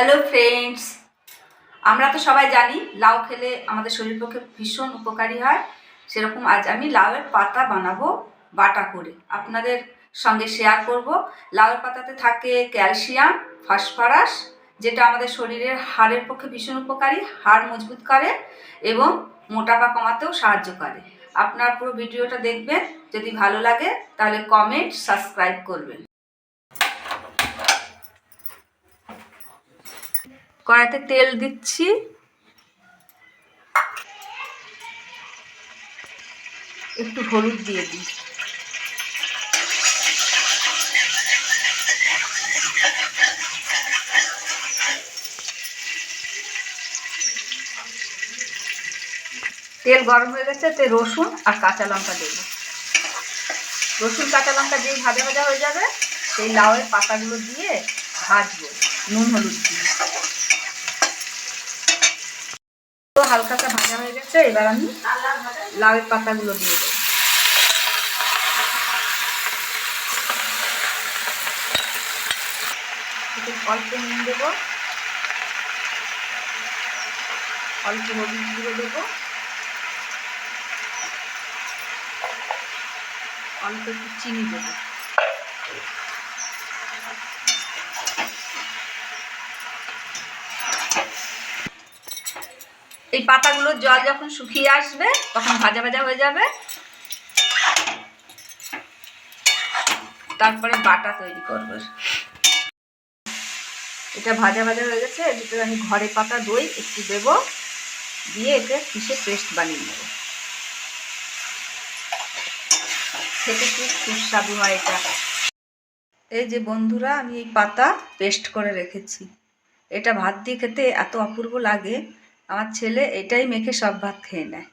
Hello friends আমরা তো সবাই জানি লাউ খেলে আমাদের শরীর পক্ষে ভীষণ উপকারী হয়। সেরকম আজ আমি লাউয়ের পাতা বানাবো বাটা করে। আপনাদের সঙ্গে শেয়ার করব। লাউয়ের পাতাতে থাকে ক্যালসিয়াম, ফসফরাস, যেটা আমাদের শরীরের হাড়ের পক্ষে ভীষণ উপকারী, হাড় মজবুত করে এবং মোটাপা কমাতেও সাহায্য করে। আপনার পুরো ভিডিওটা দেখবেন। যদি ভালো লাগে, তাহলে কমেন্ট সাবস্ক্রাইব করবেন। কড়াইতে তেল দিচ্ছি। একটু হলুদ দিয়ে দিই। তেল গরম হয়ে গেছে, তে রসুন আর কাঁচা লঙ্কা দেবো রসুন, কাঁচা লঙ্কা যেই ভাজা ভাজা হয়ে যাবে, সেই লাউয়ের পাতাগুলো দিয়ে ভাজবো, নুন হলুদ দিয়ে তো হালকাটা ভাজা হয়ে গেছে, এবার আমি লাউয়ের পাতাগুলো দিয়ে দেবো। অল্প নুন দেবো। অল্প হলুদ গুঁড়ো দেবো। অল্প একটু চিনি দেবো। এই পাতাগুলোর জল যখন শুকিয়ে আসবে, তখন ভাজা ভাজা হয়ে যাবে। তারপরে বাটা তৈরি করব। এটা ভাজা ভাজা হয়ে গেছে ভিতরে আমি ঘরে পাতা দই একটু দেব, দিয়ে এতে পিসে পেস্ট বানিয়ে নেব। খেতে খুব সুস্বাদু হয় এটা। এই যে বন্ধুরা, আমি এই পাতা পেস্ট করে রেখেছি। এটা ভাত দিয়ে খেতে এত অপূর্ব লাগে। আমার ছেলে এটাই মেখে সব ভাত খেয়ে নেয়।